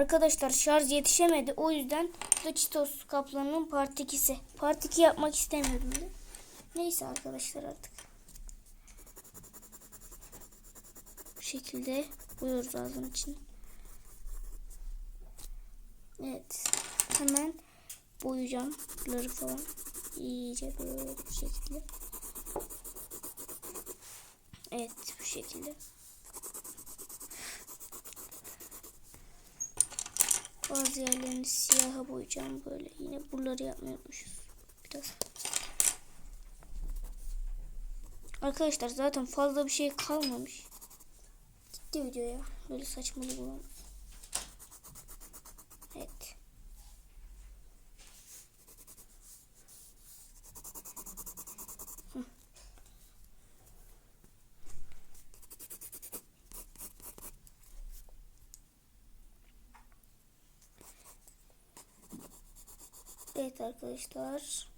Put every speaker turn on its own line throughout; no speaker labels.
Arkadaşlar şarj yetişemedi. O yüzden bu da Çitos kaplanının part 2'si. Part 2 yapmak istemiyordum da. Neyse arkadaşlar artık. Bu şekilde koyuyoruz ağzının için. Evet. Hemen boyayacağım bunları falan. İyice böyle bu şekilde. Evet bu şekilde. Bazı yerlerini siyaha boyayacağım böyle. Yine buraları yapmayı. Biraz. Arkadaşlar zaten fazla bir şey kalmamış. Gitti videoya. Böyle saçmalık bulamaz. Evet. Hı. Evet arkadaşlar.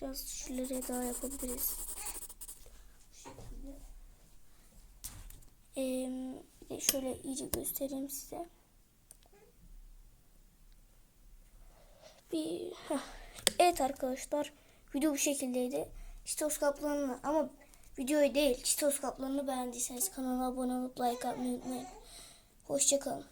Biraz şöyle daha yapabiliriz. Ee, şöyle iyice göstereyim size. Bir heh. Evet arkadaşlar video bu şekildeydi. Çitos kaplanını ama videoyu değil Çitos kaplanını beğendiyseniz kanala abone olup like atmayı unutmayın. Hoşçakalın.